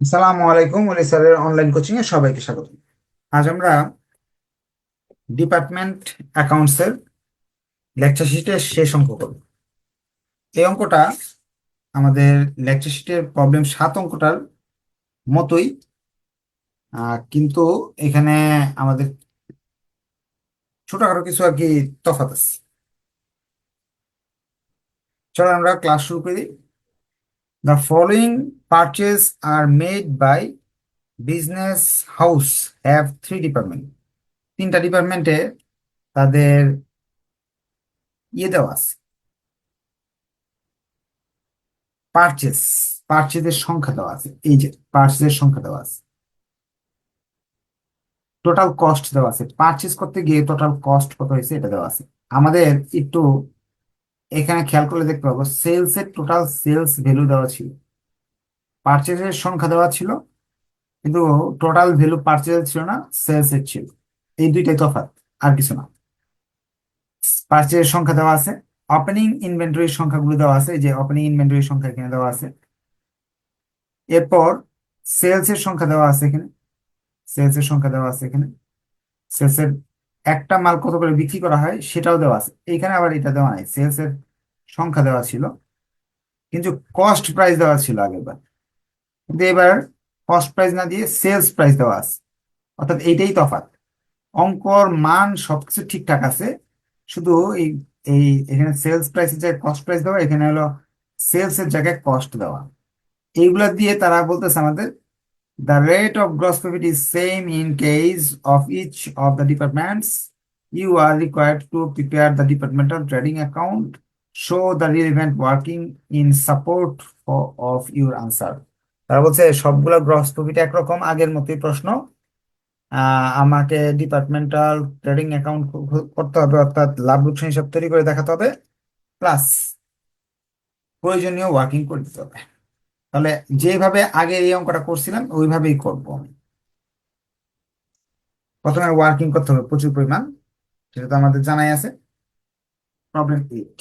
আসসালামু আলাইকুম ওলি স্যারের অনলাইন কোচিং এ সবাইকে স্বাগত। আজ আমরা ডিপার্টমেন্ট অ্যাকাউন্টস এর লেকচার শিটের শেষ অঙ্ক করব। এই অঙ্কটা আমাদের লেকচার শিটের প্রবলেম সাত অঙ্কটার মতোই কিন্তু এখানে আমাদের ছোটখাটো কিছু আর কি তফাৎ আছে। চলো আমরা ক্লাস শুরু করি। The following purchase are made by business house have three department তিনটা ডিপার্টমেন্টে তাদের ইয়ে দেওয়া আছে। পারচেস পারচেজের সংখ্যা দেওয়া আছে। এই যে পারচেজের সংখ্যা দেওয়া আছে। টোটাল কস্ট দেওয়া আছে। পারচেজ করতে গিয়ে টোটাল কস্ট কত হয়েছে এটা দেওয়া আছে। আমাদের একটু এখানে খেয়াল করলে দেখতে পাবো। সেলস এর টোটাল সেলস ভ্যালু দেওয়া ছিল। পারচেজের সংখ্যা দেওয়া ছিল, কিন্তু টোটাল ভ্যালু পারচেজ ছিল না সেলস এর ছিল। এই দুইটাই তফাৎ, আর কিছু না। পারচেজের সংখ্যা দেওয়া আছে ওপেনিং ইনভেন্টরির সংখ্যাগুলো দেওয়া আছে যে ওপেনিং ইনভেন্টরির সংখ্যা এখানে দেওয়া আছে। এরপর সেলস এর সংখ্যা দেওয়া আছে এখানে সেলস এর সংখ্যা দেওয়া আছে এখানে। সেলস এর একটা মাল কত করে বিক্রি করা হয় সেটাও দেওয়া আছে। এখানে আবার এটা দেওয়া নাই সেলস এর সংখ্যা দেওয়া ছিল, কিন্তু কস্ট প্রাইস দেওয়া ছিল আগেরবার। কিন্তু এবার কস্ট প্রাইস না দিয়ে সেলস প্রাইস দেওয়া আছে। অর্থাৎ এইটাই তফাত অঙ্কর মান সবকিছু ঠিকঠাক আছে, শুধু এই এই এখানে সেলস প্রাইসের জায়গায় কস্ট প্রাইস দেওয়া, এখানে হলো সেলস এর জায়গায় কস্ট দেওয়া। এইগুলো দিয়ে তারা বলতেছে আমাদের the rate of gross profit is same in case of each of the departments you are required to prepare the department of trading account show the relevant working in support of your answer তারা বলছে, সবগুলা gross profit একরকম, আগের মতোই প্রশ্ন। আমাকে departmental trading account করতে হবে, অর্থাৎ লাভ লোকসান হিসাব তৈরি করে দেখাতে হবে প্লাস প্রয়োজনীয় ওয়ার্কিং করে দিতে হবে। তাহলে যেভাবে আগে এই অঙ্কটা করছিলাম, ওইভাবেই করব। আমি প্রথমে ওয়ার্কিং করতে হবে প্রচুর পরিমাণ সেটা তো আমাদের জানাই আছে। প্রবলেম এইট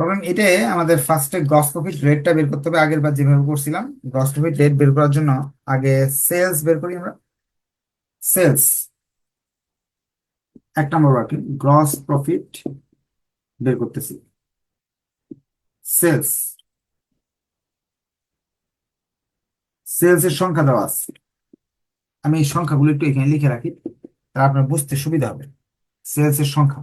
প্রবলেম এইটে আমাদের ফার্স্টে গ্রস প্রফিট রেটটা বের করতে হবে, আগের বার যেভাবে করছিলাম গ্রস প্রফিট রেট বের করার জন্য আগে সেলস বের করি আমরা। সেলস এক নম্বর ওয়ার্কিং গ্রস প্রফিট বের করতেছি। সেলস সেলস এর সংখ্যা দেওয়া আছে। আমি এই সংখ্যাগুলো একটু এখানে লিখে রাখি, তাহলে আপনার বুঝতে সুবিধা হবে। সেলস এর সংখ্যা।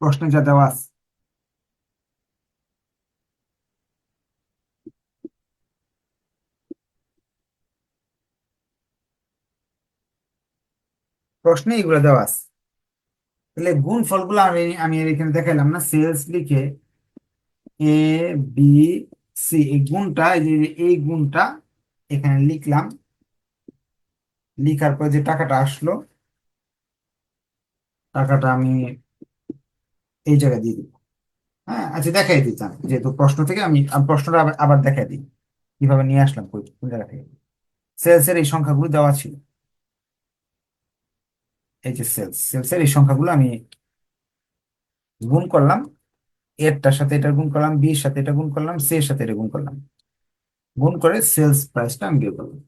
প্রশ্নে যা দেওয়া আছে। প্রশ্নে এগুলো দেওয়া আছে। তাহলে গুণ ফলগুলো আমি আমি এখানে দেখাইলাম না সেলস লিখে এ বি সি এই গুণটা এই গুণটা এখানে লিখলাম। লিখার পর যে টাকাটা আসলো, টাকাটা আমি এই জায়গায় দিয়ে দিব। হ্যাঁ আচ্ছা দেখাই দিতাম যেহেতু প্রশ্ন থেকে আমি প্রশ্নটা আবার দেখাই দিই। কীভাবে নিয়ে আসলাম, কোন জায়গা থেকে? সেলস এর এই সংখ্যাগুলো দেওয়া ছিল। এই যে সেলস সেলস এর এই সংখ্যাগুলো আমি গুণ করলাম। এরটার সাথে এটা গুণ করলাম বি এর সাথে এটা গুণ করলাম, সি এর সাথে এটা গুণ করলাম। গুণ করে সেলস প্রাইসটা আমি বের করলাম।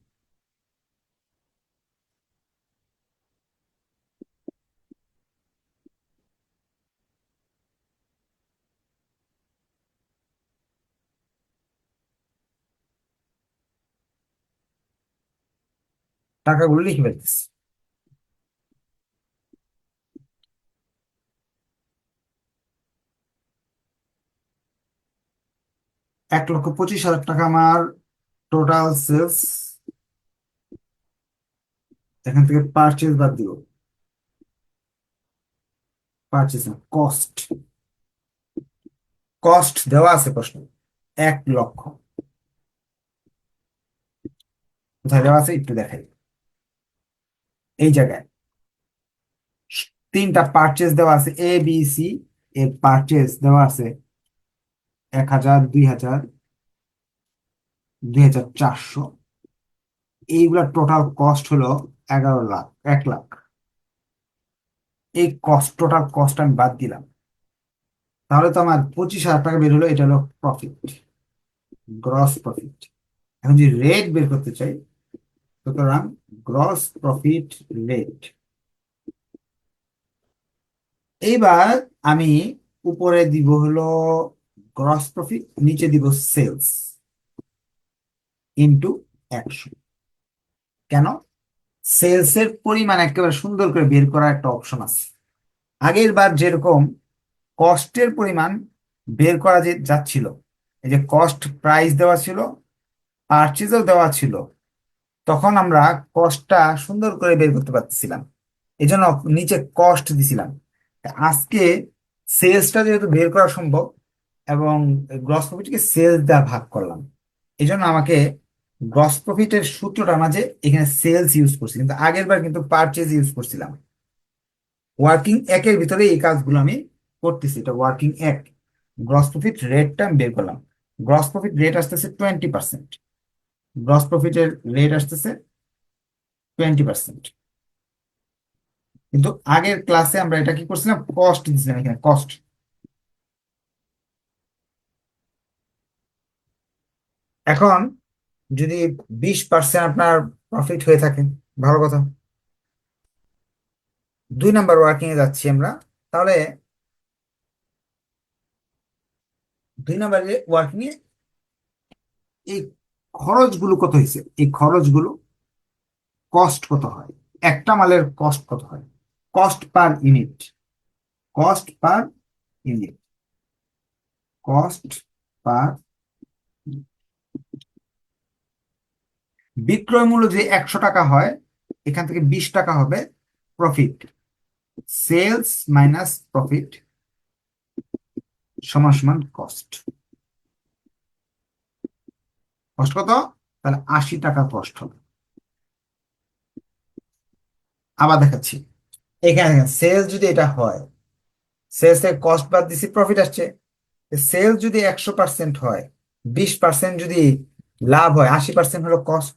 টাকাগুলো লিখে ফেলতেছি। এক লক্ষ পঁচিশ হাজার টাকা আমার টোটাল সেলস এখান থেকে পারচেজ বাদ দিব। পারচেজ না কস্ট কস্ট দেওয়া আছে প্রশ্ন। এক লক্ষ। কোথায় দেওয়া আছে? একটু দেখাই। এই জায়গায়। তিনটা পারচেজ দেওয়া আছে এ বি সি এর পারচেজ দেওয়া আছে এক হাজার, দুই হাজার দুই হাজার চারশো। এইগুলা টোটাল কস্ট হলো এগারো লাখ, এক লাখ। এই কস্ট টোটাল কস্ট আমি বাদ দিলাম। তাহলে তো আমার পঁচিশ হাজার টাকা বের হলো, এটা হলো প্রফিট গ্রস প্রফিট এখন যদি রেট বের করতে চাই সুতরাং গ্রস প্রফিট রেট এইবার আমি উপরে দিব হলো গ্রস প্রফিট নিচে দিব সেলস ইন্টু একশো কেন? সেলস এর পরিমাণ একেবারে সুন্দর করে বের করার একটা অপশন আছে। আগের বার যেরকম কস্টের পরিমাণ বের করা যাচ্ছিল, এই যে কস্ট প্রাইস দেওয়া ছিল পারচেজও দেওয়া ছিল তখন আমরা কস্টটা সুন্দর করে বের করতে পারতেছিলাম। এই জন্য নিচে কস্ট দিছিলাম। আজকে সেলসটা যেহেতু বের করা সম্ভব এবং গ্রস প্রফিটকে সেলস দেওয়া ভাগ করলাম এই জন্য আমাকে গ্রস প্রফিটের সূত্রটা মাঝে এখানে সেলস ইউজ করছি, কিন্তু আগের বার কিন্তু পারচেজ ইউজ করছিলাম। ওয়ার্কিং একের ভিতরে এই কাজগুলো আমি করতেছি, এটা ওয়ার্কিং এক। গ্রস প্রফিট রেটটা আমি বের করলাম। গ্রস প্রফিট রেট আসতেছে টোয়েন্টি পার্সেন্ট গ্রস প্রফিটের রেট আসতেছে টোয়েন্টি পার্সেন্ট কিন্তু আগের ক্লাসে আমরা এটা কি করছিলাম? কস্ট দিচ্ছিলাম এখানে কস্ট এখন যদি বিশ পার্সেন্ট আপনার প্রফিট হয়ে থাকে, ভালো কথা। দুই নাম্বার ওয়ার্কিং এ যাচ্ছি আমরা, তাহলে দুই নাম্বার ওয়ার্কিং এ এই খরচগুলো কত হয়েছে? এই খরচগুলো কস্ট কত হয়? একটা মালের কস্ট কত হয়? Cost per unit cost per unit cost per বিক্রয় মূল্য যে একশো টাকা হয়, এখান থেকে বিশ টাকা হবে প্রফিট সেলস মাইনাস প্রফিট সমান সমান কস্ট কষ্ট কত? তাহলে আশি টাকা কষ্ট হবে। আবার দেখাচ্ছি। এখানে সেলস যদি এটা হয় সেলস থেকে কস্ট বাদ দিছি প্রফিট আসছে। সেলস যদি একশো পার্সেন্ট হয়, বিশ পার্সেন্ট যদি লাভ হয়, আশি পার্সেন্ট হলো কস্ট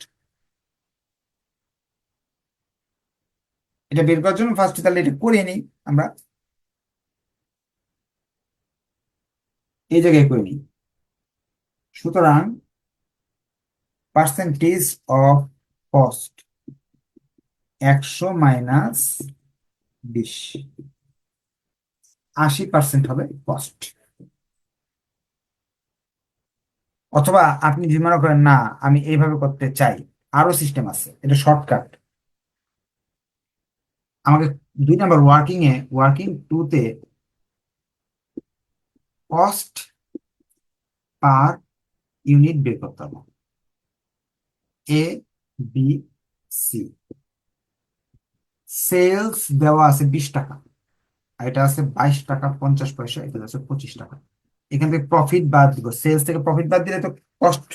এটা বের করার জন্য ফার্স্ট তাহলে এটা করে নিই আমরা। এই জায়গায় করে নিই। সুতরাং পার্সেন্টেজ অফ কস্ট একশো মাইনাস বিশ। আশি পার্সেন্ট হবে কস্ট অথবা আপনি যদি মনে করেন, না, আমি এইভাবে করতে চাই। আরও সিস্টেম আছে, এটা শর্টকাট আমাকে দুই number working A working two তে কস্ট পার ইউনিট বের করতে হবে। এ বি সি সেলস দেওয়া আছে বিশ টাকা। আর এটা আছে বাইশ টাকা, পঞ্চাশ পয়সা, এটা আছে পঁচিশ টাকা। এখান থেকে প্রফিট বাদ দিব। সেলস থেকে প্রফিট বাদ দিলে তো কস্ট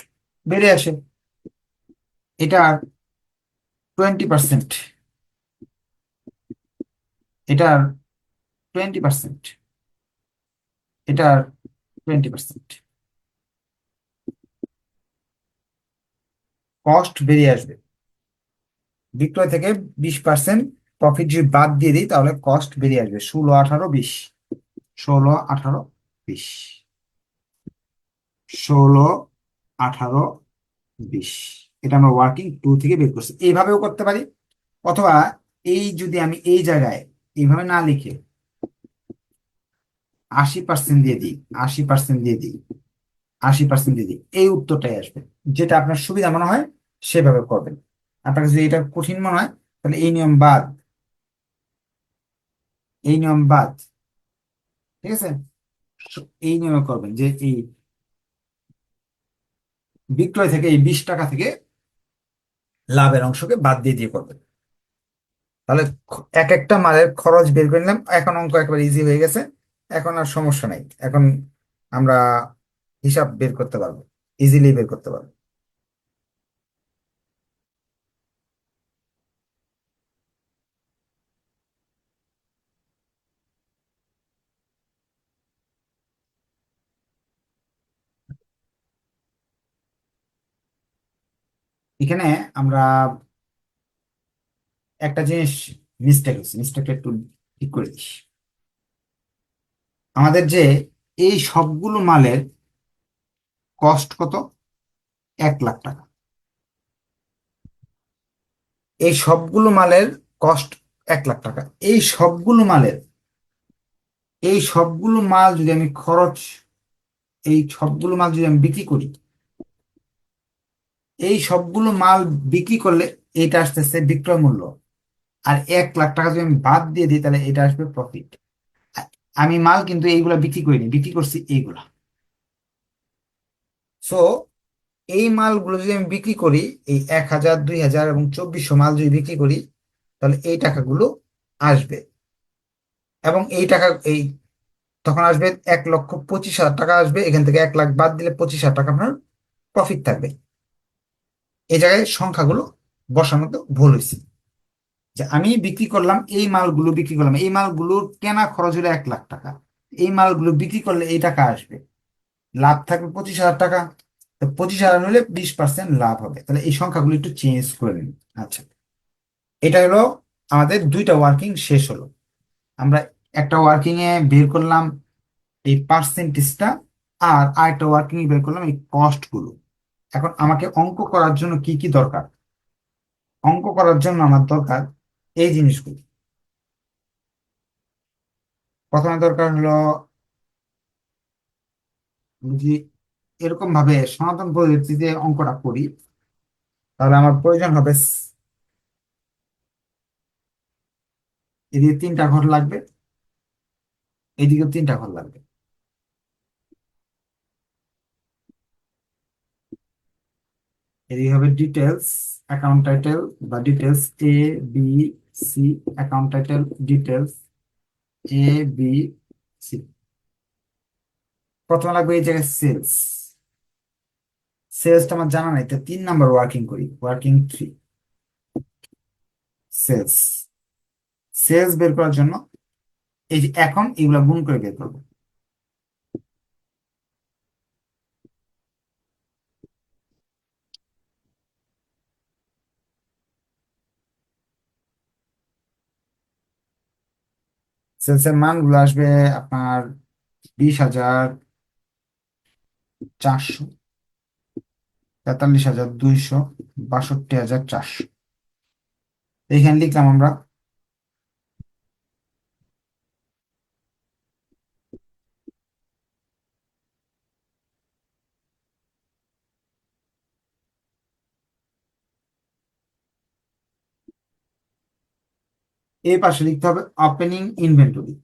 বেড়ে আসে। এটা টোয়েন্টি পার্সেন্ট এটার টোয়েন্টি পার্সেন্ট এটার টোয়েন্টি পার্সেন্ট কস্ট বেরিয়ে আসবে। বিক্রয় থেকে বিশ পার্সেন্ট প্রফিট যদি বাদ দিয়ে দিই, তাহলে কস্ট বেরিয়ে আসবে। ষোলো আঠারো বিশ। ষোলো আঠারো বিশ। ষোলো আঠারো বিশ। এটা আমরা ওয়ার্কিং টু থেকে বের করছি। এইভাবেও করতে পারি। অথবা এই যদি আমি এই জায়গায় এইভাবে না লিখে আশি পার্সেন্ট দিয়ে দিই, আশি পার্সেন্ট দিয়ে দিই, আশি পার্সেন্ট দিয়ে দিই, এই উত্তরটাই আসবে। যেটা আপনার সুবিধা মনে হয় সেভাবে করবেন। আপনার কাছে যদি এটা কঠিন মনে হয়, তাহলে এই নিয়ম বাদ। এই নিয়ম বাদ। ঠিক আছে? এই নিয়মে করবেন যে এই বিক্রয় থেকে এই বিশ টাকা থেকে লাভের অংশকে বাদ দিয়ে দিয়ে করবেন। তাহলে এক একটা মালের খরচ বের করে নিলাম, এখন অঙ্ক একবার ইজি হয়ে গেছে, এখন আর সমস্যা নাই। এখন আমরা হিসাব বের করতে পারব ইজিলি বের করতে পারব। এখানে আমরা একটা জিনিস মিস্টেক হচ্ছে মিস্টেকটা একটু ঠিক করে দিস। আমাদের যে এই সবগুলো মালের কস্ট কত? এক লাখ টাকা। এই সবগুলো মালের কস্ট এক লাখ টাকা। এই সবগুলো মালের, এই সবগুলো মাল যদি আমি খরচ, এই সবগুলো মাল যদি আমি বিক্রি করি এই সবগুলো মাল বিক্রি করলে এটা আসতেছে বিক্রয় মূল্য। আর এক লাখ টাকা যদি আমি বাদ দিয়ে দিই, তাহলে এটা আসবে প্রফিট আমি মাল কিন্তু এইগুলা বিক্রি করিনি, বিক্রি করছি এইগুলা। সো এই মালগুলো যদি আমি বিক্রি করি, এই এক হাজার, দুই হাজার এবং চব্বিশশো মাল যদি বিক্রি করি, তাহলে এই টাকাগুলো আসবে। এবং এই টাকা, এই তখন আসবে এক লক্ষ পঁচিশ হাজার টাকা আসবে, এখান থেকে এক লাখ বাদ দিলে পঁচিশ হাজার টাকা আপনার প্রফিট থাকবে। এই জায়গায় সংখ্যাগুলো বসানোতে ভুল হয়েছে। যে আমি বিক্রি করলাম এই মালগুলো বিক্রি করলাম, এই মালগুলোর কেনা খরচ হলো এক লাখ টাকা। এই মালগুলো বিক্রি করলে এই টাকা আসবে। লাভ থাকবে পঁচিশ হাজার টাকা। তো পঁচিশ হাজার হলে বিশ পার্সেন্ট লাভ হবে। তাহলে এই সংখ্যাগুলো একটু চেঞ্জ করে নিন। আচ্ছা। এটা হলো আমাদের দুইটা ওয়ার্কিং শেষ হলো। আমরা একটা ওয়ার্কিং এ বের করলাম এই পার্সেন্টেজটা আর আরেকটা ওয়ার্কিং বের করলাম এই কস্টগুলো। এখন আমাকে অঙ্ক করার জন্য কি কি দরকার? অঙ্ক করার জন্য আমার দরকার এই জিনিসগুলো। প্রথমে দরকার হলো যদি এরকম ভাবে সনাতন পদ্ধতিতে অঙ্কটা করি, তাহলে আমার প্রয়োজন হবে এদিকে তিনটা ঘর লাগবে এদিকে তিনটা ঘর লাগবে। এদিকে হবে ডিটেলস অ্যাকাউন্ট টাইটেল বা details A B C account title details A B C প্রথমে লাগবে এই জায়গায় সেলস সেলসটা আমার জানা নাই, তো তিন নাম্বার ওয়ার্কিং করি ওয়ার্কিং থ্রি সেলস সেলস বের করার জন্য এই যে এখন এগুলা গুণ করে বের করব। সেলসের মানগুলো আসবে আপনার বিশ হাজার চারশো, তেতাল্লিশ হাজার দুইশো, বাষট্টি হাজার চারশো। এইখানে লিখলাম আমরা এই পাশে লিখতে হবে ওপেনিং ইনভেন্টরি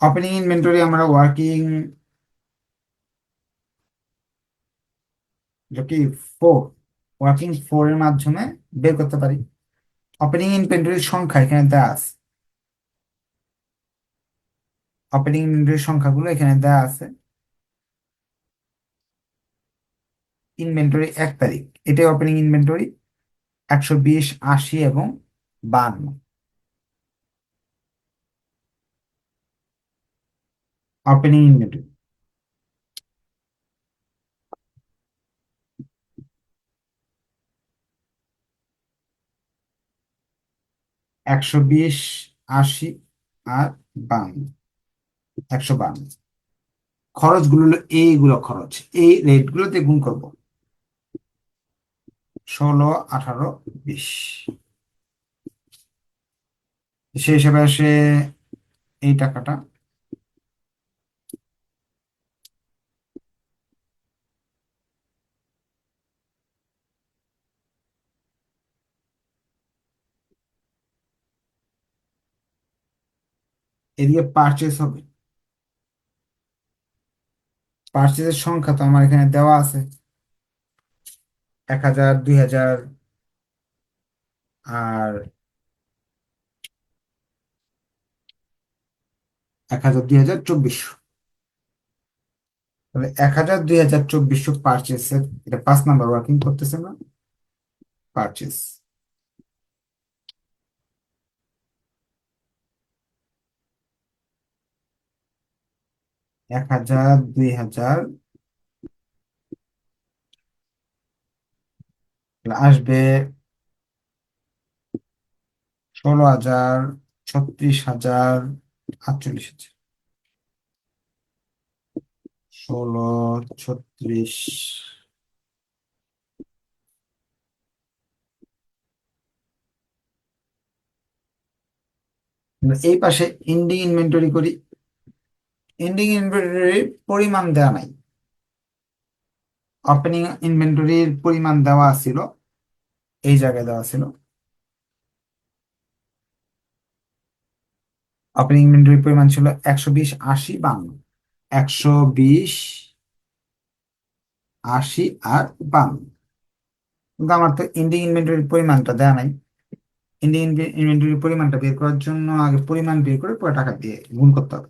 ওপেনিং ইনভেন্টরি আমরা ওয়ার্কিং কি ফোর ওয়ার্কিং ফোর এর মাধ্যমে বের করতে পারি। ওপেনিং ইনভেন্টরির সংখ্যা এখানে দেওয়া আছে। ওপেনিং ইনভেন্টরির সংখ্যাগুলো এখানে দেওয়া আছে। ইনভেন্টরি এক তারিখ। এটাই ওপেনিং ইনভেন্টরি একশো বিশ, আশি এবং বান্ন। ওপেনিং ইনভেন্টরি একশো বিশ, আশি আর বান্ন। একশো বান্ন। খরচগুলো হলো এইগুলো খরচ। এই রেটগুলোতে গুণ করব। ষোলো, আঠারো, বিশ। সে হিসাবে আসে এই টাকাটা। এদিকে পারচেস হবে। পারচেসের সংখ্যা তো আমার এখানে দেওয়া আছে। এক হাজার, দুই হাজার, আর এক হাজার, দুই হাজার চব্বিশশো। তাহলে এক হাজার, দুই হাজার চব্বিশশো পারচেসের এটা পাঁচ নাম্বার ওয়ার্কিং করতেছে না? পারচেস এক হাজার, দুই হাজার আসবে ষোলো হাজার, ছত্রিশ হাজার, আটচল্লিশ হাজার। ষোলো, ছত্রিশ এই পাশে ইন্ডিং ইনভেন্টরি করি। এন্ডিং ইনভেন্টরির পরিমাণ দেওয়া নাই। ওপেনিং ইনভেন্টরির পরিমাণ দেওয়া ছিল, এই জায়গায় দেওয়া ছিল। ওপেনিং ইনভেন্টরির পরিমাণ ছিল একশো বিশ আশি বান্ন। একশো বিশ আশি আর বান্ন। কিন্তু আমার তো এন্ডিং ইনভেন্টরির পরিমাণটা দেওয়া নাই। এন্ডিং ইনভেন্টরির পরিমাণটা বের করার জন্য আগে পরিমাণ বের করে পরে টাকা দিয়ে গুণ করতে হবে।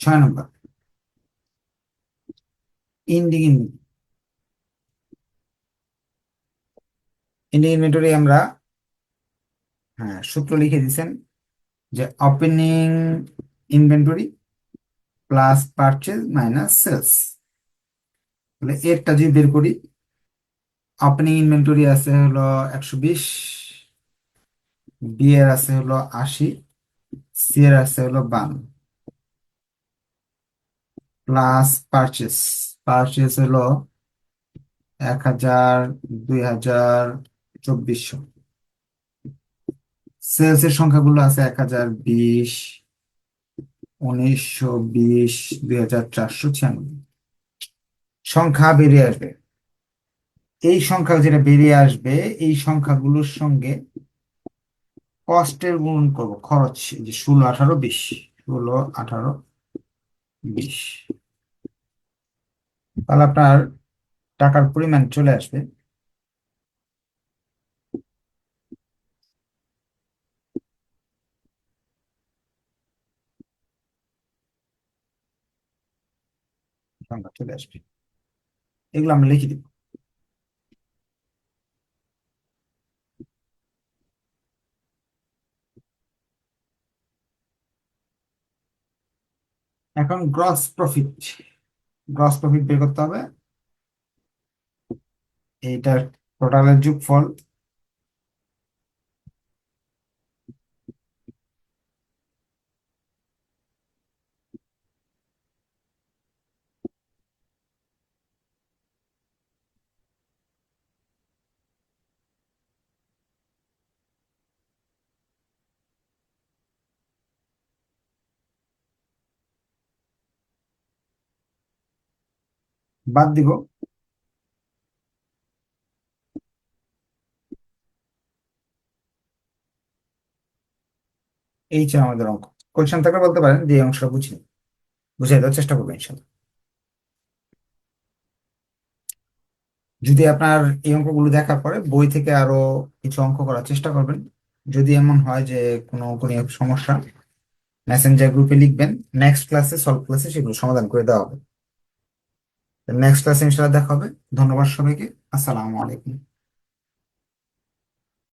ছয় নম্বর। এন্ডিং ইনভেন্টরি আমরা হ্যাঁ সূত্র লিখে দিয়েছেন যে opening inventory plus purchase minus sales তাহলে এরটা যদি বের করি ওপেনিং ইনভেন্টরি আছে হলো একশো বিশ বি এর আছে হলো আশি সি এর আছে হলো বান্ন। প্লাস পারচেস পারচেস হলো এক হাজার, দুই হাজার, চব্বিশশো। সেলস এর সংখ্যাগুলো আছে এক হাজার বিশ, উনিশশো বিশ, দুই হাজার চারশো ছিয়ানব্বই। সংখ্যা বেরিয়ে আসবে। এই সংখ্যা যেটা বেরিয়ে আসবে, এই সংখ্যাগুলোর সঙ্গে কস্টের গুণ করব। খরচ যে ষোলো আঠারো বিশ, ষোলো আঠারো বিশ। তাহলে আপনার টাকার পরিমাণ চলে আসবে। সংখ্যা চলে আসবে। এগুলো আমরা লিখে দিব। এখন গ্রস প্রফিট গ্রস প্রফিট বের করতে হবে। এইটার টোটালের যোগফল বাদ দিব। এই ছিল আমাদের অঙ্ক। কোয়েশ্চেন থাকলে বলতে পারেন যে অংশটা বুঝিনি বুঝিয়ে দেওয়ার চেষ্টা করব ইনশাল্লাহ যদি আপনার এই অঙ্কগুলো দেখার পরে বই থেকে আরও কিছু অঙ্ক করার চেষ্টা করবেন, যদি এমন হয় যে কোনো সমস্যা মেসেঞ্জার গ্রুপে লিখবেন নেক্সট ক্লাসে সলভ ক্লাসে সেগুলো সমাধান করে দেওয়া হবে। নেক্সট ক্লাসে ইনশাল্লাহ দেখা হবে। ধন্যবাদ সবাইকে। আসসালামু আলাইকুম।